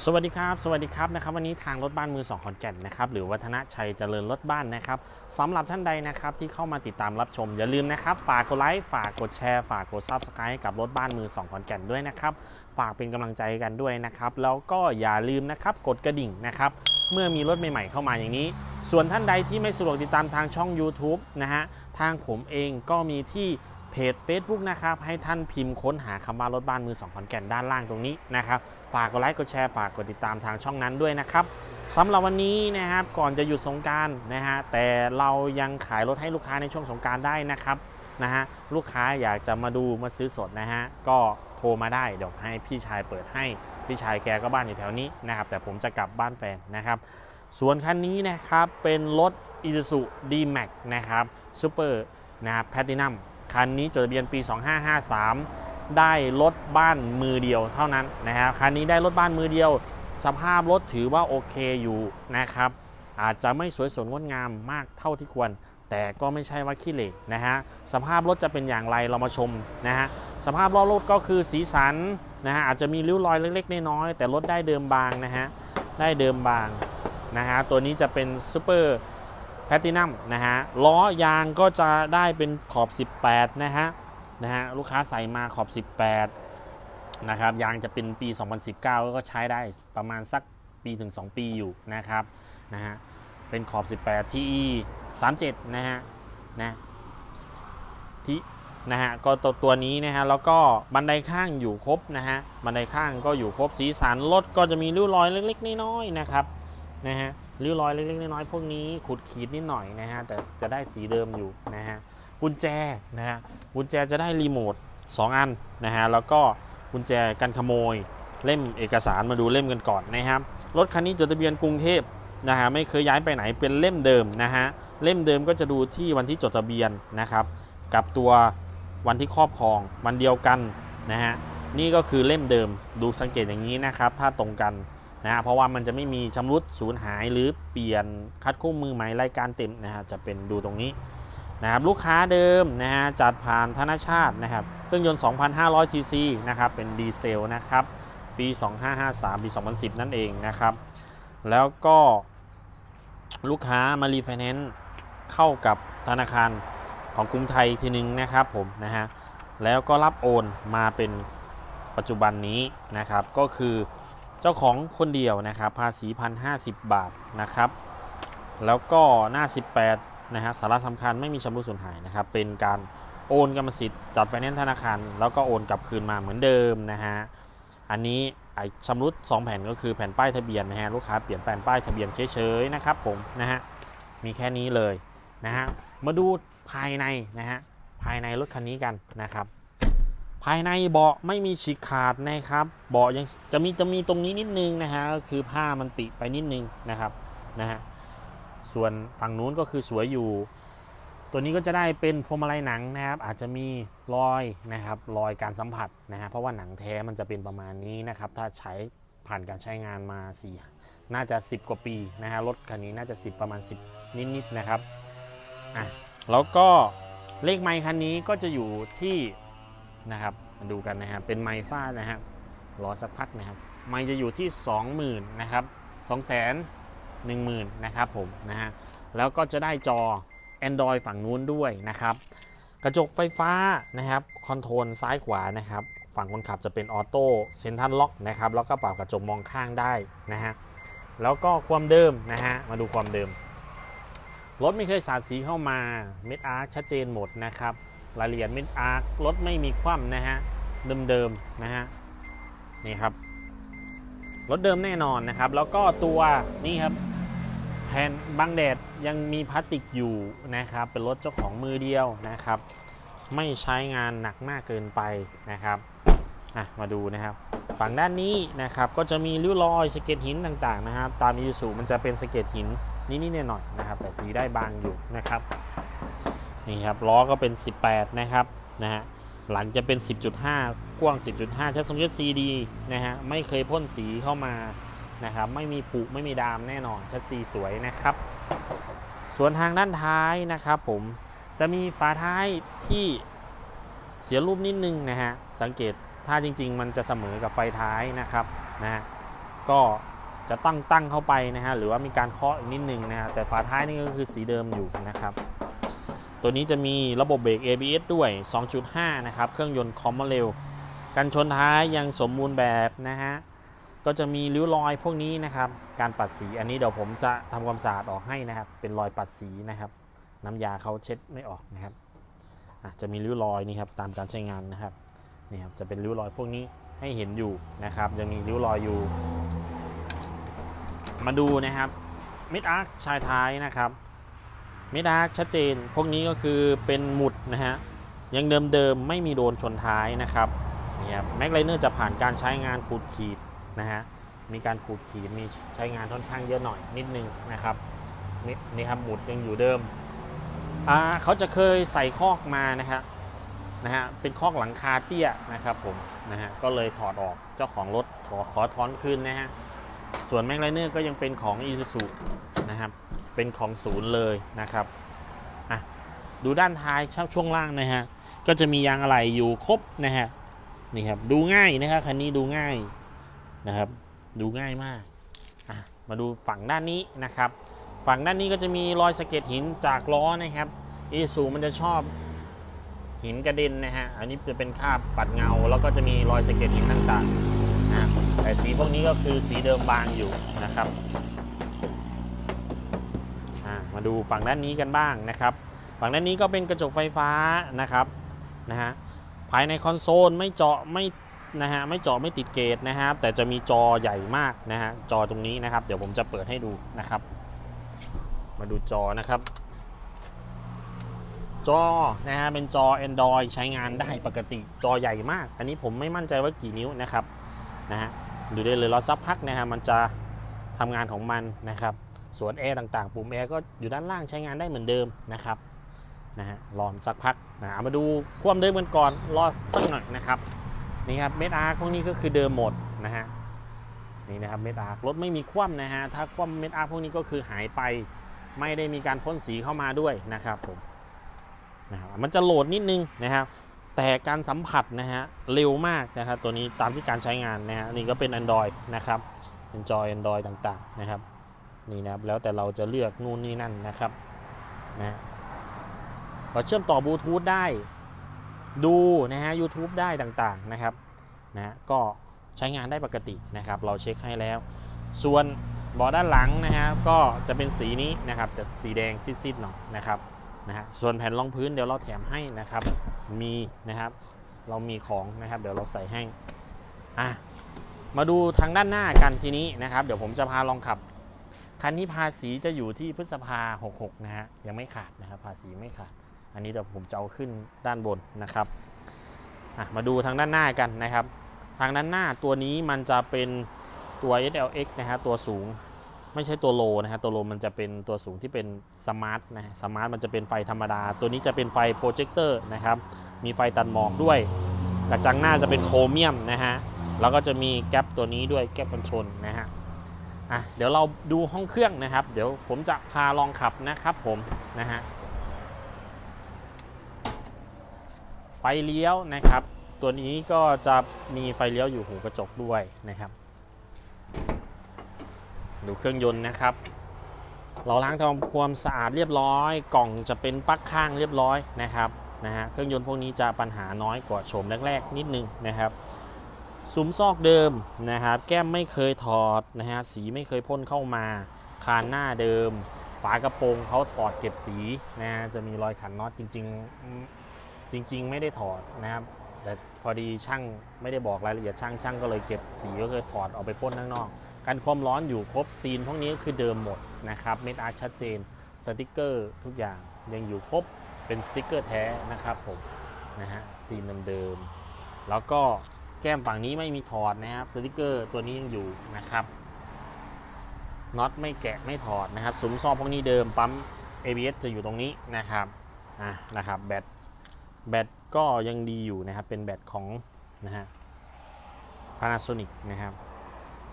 สวัสดีครับสวัสดีครับนะครับวันนี้ทางรถบ้านมือสองขอนแก่นนะครับหรือวัฒนชัยเจริญรถบ้านนะครับสำหรับท่านใดนะครับที่เข้ามาติดตามรับชม อย่าลืมนะครับฝากกดไลค์ฝากกดแชร์ฝากกดซับสไครต์กับรถบ้านมือสองขอนแก่นด้วยนะครับฝากเป็นกำลังใจกันด้วยนะครับแล้วก็อย่าลืมนะครับกดกระดิ่งนะครับเมื่อมีรถใหม่ๆเข้ามาอย่างนี้ ส่วนท่านใดที่ไม่สะดวกติดตามทางช่อง YouTube นะฮะทางผมเองก็มีที่ เพจ Facebook นะครับ ให้ท่านพิมพ์ค้นหาคำว่ารถบ้านมือสองขอนแก่นด้านล่างตรงนี้นะครับ ฝากกดไลค์กดแชร์ฝากกดติดตามทางช่องนั้นด้วยนะครับสำหรับวันนี้นะครับก่อนจะหยุดสงการนะฮะแต่เรายังขายรถให้ลูกค้าในช่วงสงการได้นะครับนะฮะลูกค้าอยากจะมาดูมาซื้อสดนะฮะก็โทรมาได้เดี๋ยวให้พี่ชายเปิดให้ พี่ชายแกก็บ้านอยู่แถวนี้นะครับแต่ผมจะกลับบ้านแฟนนะครับส่วนคันนี้นะครับเป็นรถ Isuzu D-Max นะครับซูเปอร์นะครับแพทินัม คันนี้จดทะเบียนปี 2553 ได้รถบ้านมือเดียวเท่านั้นนะครับคันนี้ได้รถบ้านมือเดียว สภาพรถถือว่าโอเคอยู่นะครับ อาจจะไม่สวยสดงดงามมากเท่าที่ควร แต่ก็ไม่ใช่ว่าขี้เหร่นะฮะสภาพรถจะเป็นอย่างไรเรามาชมนะฮะสภาพล้อรถก็คือสีสันนะฮะอาจจะมีริ้วรอยเล็กๆน้อยๆแต่รถได้เดิมบางนะฮะได้เดิมบางนะฮะตัวนี้จะเป็นซูเปอร์ ลตินัมนะฮะล้อยางก็จะได้เป็นขอบ 18 นะฮะนะฮะลูกค้าใส่มาขอบ 18 นะครับยางจะเป็นปี 2019 ก็ใช้ได้ประมาณสักปีถึง 2 ปีอยู่นะครับนะฮะเป็นขอบ 18 TE 37 นะฮะนะที่นะฮะก็ตัวตัวนี้นะฮะแล้วก็บันไดข้างอยู่ครบนะฮะบันไดข้างก็อยู่ครบสีสันรถก็จะมีริ้วรอยเล็กๆน้อยๆนะครับนะฮะ ริ้วรอยเล็กๆน้อยๆพวกนี้ขุดขีดนิดหน่อยนะฮะแต่จะได้สีเดิมอยู่นะฮะกุญแจนะฮะกุญแจจะได้รีโมท2 อันนะฮะแล้วก็กุญแจกันขโมยเล่มเอกสารมาดูเล่มกันก่อนนะครับรถคันนี้จดทะเบียนกรุงเทพนะฮะไม่เคยย้ายไปไหนเป็นเล่มเดิมนะฮะเล่มเดิมก็จะดูที่วันที่จดทะเบียนนะครับกับตัววันที่ครอบครองวันเดียวกันนะฮะนี่ก็คือเล่มเดิมดูสังเกตอย่างนี้นะครับ ถ้าตรงกัน นะฮะเพราะว่ามันจะไม่มีชำรุดสูญหายหรือเปลี่ยนคัดคู่มือใหม่รายการเต็มนะฮะจะเป็นดูตรงนี้นะครับลูกค้าเดิมนะฮะจัดผ่านธนชาตินะครับเครื่องยนต์ 2,500ซีซีนะครับเป็นดีเซลนะครับปี 2553 ปี 2010 นั่นเองนะครับ แล้วก็ลูกค้ามารีไฟแนนซ์เข้ากับธนาคารของกรุงไทยทีนึงนะครับผมนะฮะแล้วก็รับโอนมาเป็นปัจจุบันนี้นะครับก็คือ เจ้าของคนเดียวนะครับ ภาษีพันห้าสิบบาทนะครับ แล้วก็หน้า 18นะฮะสาระสำคัญไม่มีชำรุดสูญหายนะครับ เป็นการโอนกรรมสิทธิ์จัดไปแนนธนาคาร แล้วก็โอนกลับคืนมาเหมือนเดิมนะฮะอันนี้ไอชำรุด 2 แผ่นก็คือแผ่นป้ายทะเบียนนะฮะลูกค้าเปลี่ยนแผ่นป้ายทะเบียนเฉยๆนะครับผมนะฮะมีแค่นี้เลยนะฮะมาดูภายในนะฮะภายในรถคันนี้กันนะครับ ภายในเบาะไม่มีฉีกขาดนะครับ เบาะยังจะมีจะมีตรงนี้นิดนึงนะฮะก็คือผ้ามันปิไปนิดนึงนะครับนะฮะส่วนฝั่งนู้นก็คือสวยอยู่ ตัวนี้ก็จะได้เป็นพวงมาลัยหนังนะครับ อาจจะมีรอยนะครับรอยการสัมผัสนะฮะเพราะว่าหนังแท้มันจะเป็นประมาณนี้นะครับ ถ้าใช้ผ่านการใช้งานมาสี่น่าจะ 10 กว่าปีนะฮะรถคันนี้น่าจะ 10 ประมาณ 10 นิดๆนะครับอะแล้วก็เลขไมค์คันนี้ก็จะอยู่ที่ นะครับมาดูกันนะครับเป็นไมค์ฟ้านะครับรอสักพักนะครับไมจะอยู่ที่ 20,000นะครับ2 1 0 0 0 0นะครับผมนะฮะแล้วก็จะได้จอ Android ฝั่งนู้นด้วยนะครับกระจกไฟฟ้านะครับคอนโทรลซ้ายขวานะครับฝั่งคนขับจะเป็นออโต้เซนทันล็อกนะครับแล้วก็ปรับกระจกมองข้างได้นะฮะแล้วก็ความเดิมนะฮะมาดูความเดิมรถไม่เคยสาดสีเข้ามาเม็ดอาร์ชัดเจนหมดนะครับ รายละเอียดมิดอาร์ครถไม่มีคว่ำนะฮะ เดิมๆนะฮะ นี่ครับ รถเดิมแน่นอนนะครับ แล้วก็ตัวนี่ครับแผ่นบังแดดยังมีพลาสติกอยู่นะครับ เป็นรถเจ้าของมือเดียวนะครับ ไม่ใช้งานหนักมากเกินไปนะครับอะมาดูนะครับ ฝั่งด้านนี้นะครับก็จะมีริ้วรอยสเก็ดหินต่างๆนะครับ ตามอิซูมันจะเป็นสเก็ดหินนิดๆหน่อยๆนะครับ แต่สีได้บางอยู่นะครับ นี่ครับล้อก็เป็น 18 นะครับนะฮะหลังจะเป็น 10.5 กว้าง 10.5ชัดสมยศ CD นะฮะไม่เคยพ่นสีเข้ามานะครับไม่มีผุไม่มีดามแน่นอนชัดซีสวยนะครับ ส่วนทางด้านท้ายนะครับผมจะมีฝาท้ายที่เสียรูปนิดนึงนะฮะสังเกตถ้าจริง ๆ มันจะเสมอกับไฟท้ายนะครับนะฮะก็จะตั้งตั้งเข้าไปนะฮะหรือว่ามีการเคาะอีกนิดนึงนะฮะแต่ฝาท้ายนี่ก็คือสีเดิมอยู่นะครับ ตัวนี้จะมีระบบเบรก ABS ด้วย 2.5 นะครับ เครื่องยนต์คอมมาเร็วกันชนท้ายยังสมบูรณ์แบบนะฮะ ก็จะมีริ้วรอยพวกนี้นะครับ การปัดสีอันนี้เดี๋ยวผมจะทำความสะอาดออกให้นะครับ เป็นรอยปัดสีนะครับ น้ำยาเขาเช็ดไม่ออกนะครับะจะมีริ้วรอยนี่ครับตามการใช้งานนะครับนี่ครับจะเป็นริ้วรอยพวกนี้ให้เห็นอยู่นะครับยังมีริ้วรอยอยู่ มาดูนะครับมิดอาร์คชายท้ายนะครับ มิดาร์คชัดเจน พวกนี้ก็คือเป็นหมุดนะฮะ ยังเดิมๆ ไม่มีโดนชนท้ายนะครับนี่ครับแม็กไลเนอร์จะผ่านการใช้งานขูดขีดนะฮะ มีการขูดขีด มีใช้งานค่อนข้างเยอะหน่อยนิดนึงนะครับ นี่นี่ครับหมุดยังอยู่เดิม อ่าเขาจะเคยใส่คอกมานะฮะ นะฮะ เป็นคอกหลังคาเตี้ยนะครับผม นะฮะ ก็เลยถอดออก เจ้าของรถขอขอถอนคืนนะฮะ ส่วนแม็กไลเนอร์ก็ยังเป็นของ i s u z u นะครับ เป็นของศูนย์เลยนะครับอะดูด้านท้ายช่วงล่างนะฮะก็จะมียางอะไหล่อยู่ครบนะฮะนี่ครับดูง่ายนะครับคันนี้ดูง่ายนะครับ ดูง่ายมากอะมาดูฝั่งด้านนี้นะครับ ฝั่งด้านนี้ก็จะมีรอยสะเก็ดหินจากล้อนะครับ i s u มันจะชอบหินกระเด็นนะฮะอันนี้จะเป็นคราบปัดเงา แล้วก็จะมีรอยสะเก็ดหินต่างๆแต่สีพวกนี้ก็คือสีเดิมบางอยู่นะครับ มาดูฝั่งด้านนี้กันบ้างนะครับ ฝั่งด้านนี้ก็เป็นกระจกไฟฟ้านะครับนะฮะภายในคอนโซลไม่เจาะไม่นะฮะไม่เจาะไม่ติดเกตนะครับแต่จะมีจอใหญ่มากนะฮะจอตรงนี้นะครับ เดี๋ยวผมจะเปิดให้ดูนะครับ มาดูจอนะครับ จอนะฮะเป็นจอ Android ใช้งานได้ปกติจอใหญ่มาก อันนี้ผมไม่มั่นใจว่ากี่นิ้วนะครับนะฮะดูได้เลยรอสักพักนะฮะมันจะทำงานของมันนะครับ ส่วนแอร์ต่างๆ ปุ่มแอร์ก็อยู่ด้านล่างใช้งานได้เหมือนเดิมนะครับนะฮะรอสักพักนะมาดูความเดิมกันก่อนรอสักหน่อยนะครับนี่ครับเมดอาร์พวกนี้ก็คือเดิมหมดนะฮะนี่นะครับเมดอาร์รถไม่มีคว่ำนะฮะถ้าคว่ำเมดอาร์พวกนี้ก็คือหายไปไม่ได้มีการพ่นสีเข้ามาด้วยนะครับผมนะครับมันจะโหลดนิดนึงนะครับ แต่การสัมผัสนะฮะเร็วมากนะครับตัวนี้ตามที่การใช้งานนะฮะนี่ก็เป็น Android นะครับเป็นจอย Android ต่างๆนะครับ นี่นะครับแล้วแต่เราจะเลือกนู่นนี่นั่นนะครับนะเราเชื่อมต่อบลูทูธได้ดูนะฮะ YouTube ได้ต่างๆนะครับนะก็ใช้งานได้ปกตินะครับ เราเช็คให้แล้ว ส่วนเบาะด้านหลังนะฮะก็จะเป็นสีนี้นะครับ จะสีแดงซีดๆหน่อยนะครับนะฮะส่วนแผ่นรองพื้นเดี๋ยวเราแถมให้นะครับ มีนะครับ เรามีของนะครับ เดี๋ยวเราใส่ให้อะมาดูทางด้านหน้ากันทีนี้นะครับ เดี๋ยวผมจะพาลองขับ คันนี้ภาษีจะอยู่ที่พฤษภา 66 นะฮะ ยังไม่ขาดนะครับ ภาษีไม่ขาด อันนี้เดี๋ยวผมจะเอาขึ้นด้านบนนะครับ มาดูทางด้านหน้ากันนะครับ ทางด้านหน้าตัวนี้มันจะเป็นตัว SLX นะฮะ ตัวสูงไม่ใช่ตัวโลนะฮะ ตัวโลมันจะเป็นตัวสูงที่เป็นสมาร์ทนะสมาร์ทมันจะเป็นไฟธรรมดา ตัวนี้จะเป็นไฟโปรเจคเตอร์นะครับ มีไฟตัดหมอกด้วย กระจังหน้าจะเป็นโครเมียมนะฮะ แล้วก็จะมีแก๊ปตัวนี้ด้วยแก๊ปกันชนนะฮะ อะเดี๋ยวเราดูห้องเครื่องนะครับ เดี๋ยวผมจะพาลองขับนะครับผมนะฮะไฟเลี้ยวนะครับ ตัวนี้ก็จะมีไฟเลี้ยวอยู่หูกระจกด้วยนะครับ ดูเครื่องยนต์นะครับ เราล้างทำความสะอาดเรียบร้อย กล่องจะเป็นปลั๊กข้างเรียบร้อยนะครับนะฮะเครื่องยนต์พวกนี้จะปัญหาน้อยกว่าโฉมแรกๆ นิดนึงนะครับ ซุ้มซอกเดิมนะครับ แก้มไม่เคยถอดนะฮะสีไม่เคยพ่นเข้ามา คานหน้าเดิม ฝากระโปรงเขาถอดเก็บสีนะฮะจะมีรอยขันน็อตจริง ๆ จริง ๆ ไม่ได้ถอดนะครับแต่พอดีช่างไม่ได้บอกรายละเอียดช่างช่างก็เลยเก็บสีก็คือถอดเอาไปพ่นข้างนอกการความร้อนอยู่ครบซีนพวกนี้คือเดิมหมดนะครับเม็ดอาร์ชัดเจนสติกเกอร์ทุกอย่างยังอยู่ครบเป็นสติกเกอร์แท้นะครับผมนะฮะซีนเดิมๆแล้วก็ แก้มฝั่งนี้ไม่มีถอดนะครับสติกเกอร์ตัวนี้ยังอยู่นะครับน็อตไม่แกะไม่ถอดนะครับซุ้มซอกพวกนี้เดิมปั๊ม ABS จะอยู่ตรงนี้นะครับอะนะครับแบตแบตก็ยังดีอยู่นะครับ เป็นแบตของนะฮะ Panasonic นะครับ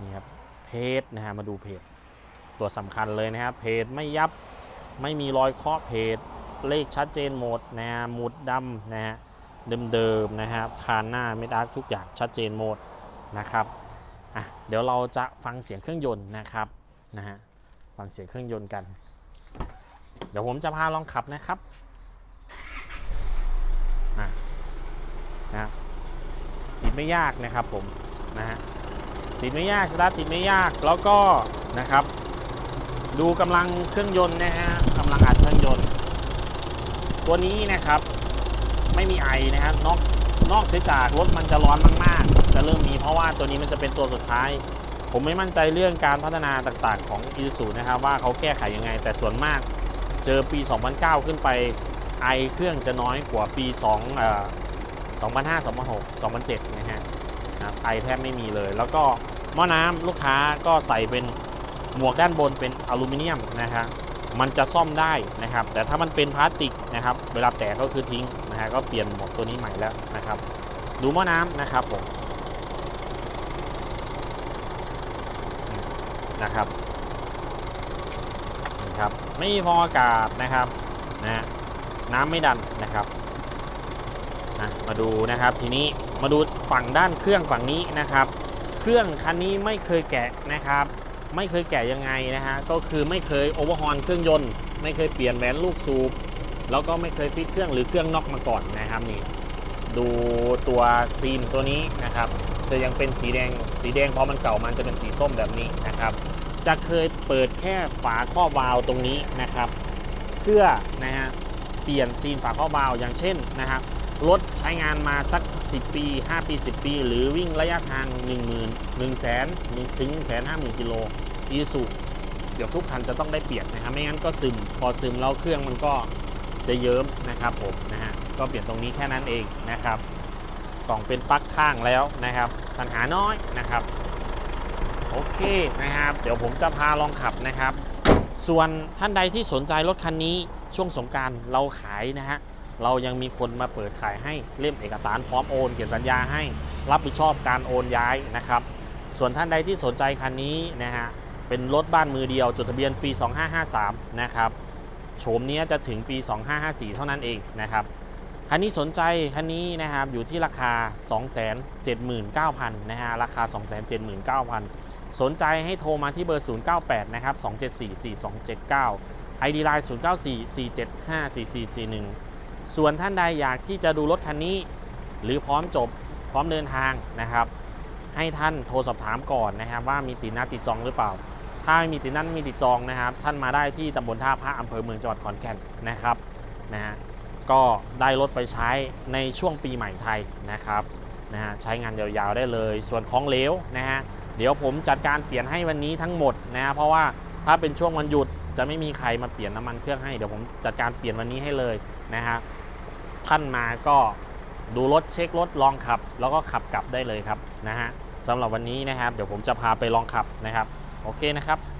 นี่ครับเพจนะฮะมาดูเพจตัวสำคัญเลยนะครับเพจไม่ยับไม่มีรอยเคาะเพจเลขชัดเจนหมดนะฮะหมุดดำนะฮะ เดิมๆนะครับคานหน้าไม่ดักทุกอย่างชัดเจนหมดนะครับอะเดี๋ยวเราจะฟังเสียงเครื่องยนต์นะครับนะฮะฟังเสียงเครื่องยนต์กัน เดี๋ยวผมจะพาลองขับนะครับอะนะติดไม่ยากนะครับผมนะฮะติดไม่ยากสตาร์ทติดไม่ยากแล้วก็นะครับ ดูกำลังเครื่องยนต์นะฮะกำลังอัดเครื่องยนต์ ตัวนี้นะครับ ไม่มีไอนะฮะนอกนอกเสียจากรถมันจะร้อนมากๆ จะเริ่มมีเพราะว่าตัวนี้มันจะเป็นตัวสุดท้าย ผมไม่มั่นใจเรื่องการพัฒนาต่างๆ ของ i s u นะครับว่าเขาแก้ไขยังไง แต่ส่วนมากเจอปี 2009 ขึ้นไปไอเครื่องจะน้อยกว่าปี2เอ่อ2005 2006 2007 นะฮะนะครับไอแทบไม่มีเลย แล้วก็หม้อน้ำลูกค้าก็ใส่เป็นหมวกด้านบนเป็นอลูมิเนียมนะฮะมันจะซ่อมได้นะครับ แต่ถ้ามันเป็นพลาสติกนะครับ เวลาแตกก็คือทิ้ง นะฮะก็เปลี่ยนหมวกตัวนี้ใหม่แล้วนะครับ ดูหม้อน้ำนะครับผมนะครับครับไม่มีฟองอากาศนะครับนะฮะน้ำไม่ดันนะครับนะมาดูนะครับทีนี้มาดูฝั่งด้านเครื่องฝั่งนี้นะครับ เครื่องคันนี้ไม่เคยแกะนะครับ ไม่เคยแกะยังไงนะฮะก็คือไม่เคยโอเวอร์ฮอนเครื่องยนต์ ไม่เคยเปลี่ยนแหวนลูกสูบ แล้วก็ไม่เคยฟิตเครื่องหรือเครื่องนอกมาก่อนนะครับนี่ดูตัวซีนตัวนี้นะครับจะยังเป็นสีแดงสีแดงพอมันเก่ามันจะเป็นสีส้มแบบนี้นะครับ จะเคยเปิดแค่ฝาครอบวาล์วตรงนี้นะครับ เพื่อนะฮะเปลี่ยนซีนฝาครอบวาล์วอย่างเช่นนะครับรถใช้งานมาสัก 10 ปี 5 ปี 10 ปี หรือวิ่งระยะทาง 1 0 0 0 0 1 0 0 0 0ถึง1 5 0 0 0 0กิโลอีสุเดี๋ยวทุกคันจะต้องได้เปลี่ยนนะครับไม่งั้นก็ซึมพอซึมแล้วเครื่องมันก็ จะเยิ้มนะครับผมนะฮะก็เปลี่ยนตรงนี้แค่นั้นเองนะครับกล่องเป็นปลั๊กข้างแล้วนะครับ ปัญหาน้อยนะครับ โอเคนะครับ เดี๋ยวผมจะพาลองขับนะครับ ส่วนท่านใดที่สนใจรถคันนี้ช่วงสงการเราขายนะฮะเรายังมีคนมาเปิดขายให้เล่มเอกสารพร้อมโอนเขียนสัญญาให้ รับผิดชอบการโอนย้ายนะครับ ส่วนท่านใดที่สนใจคันนี้นะฮะเป็นรถบ้านมือเดียวจดทะเบียนปี 2553 นะครับ โฉมนี้จะถึงปี 2554 เท่านั้นเองนะครับคันนี้สนใจคันนี้นะครับอยู่ที่ราคา 279,000นะฮะราคา 279,000 สนใจให้โทรมาที่เบอร์ 098 นะครับ 2744279 ID Line 0944754441 ส่วนท่านใดอยากที่จะดูรถคันนี้ หรือพร้อมจบพร้อมเดินทางนะครับ ให้ท่านโทรสอบถามก่อนนะครับว่ามีติดหน้าติดจองหรือเปล่า ถ้าไม่มีติดนั่นไม่มีติดจองนะครับ ท่านมาได้ที่ตำบลท่าพระอำเภอเมืองจังหวัดขอนแก่นนะครับนะฮะก็ได้รถไปใช้ในช่วงปีใหม่ไทยนะครับนะฮะใช้งานยาวๆได้เลย ส่วนของเลวนะฮะเดี๋ยวผมจัดการเปลี่ยนให้วันนี้ทั้งหมดนะฮะเพราะว่าถ้าเป็นช่วงวันหยุดจะไม่มีใครมาเปลี่ยนน้ำมันเครื่องให้เดี๋ยวผมจัดการเปลี่ยนวันนี้ให้เลยนะฮะท่านมาก็ดูรถเช็ครถลองขับ แล้วก็ขับกลับได้เลยครับนะฮะสำหรับวันนี้นะครับ เดี๋ยวผมจะพาไปลองขับนะครับ โอเคนะครับ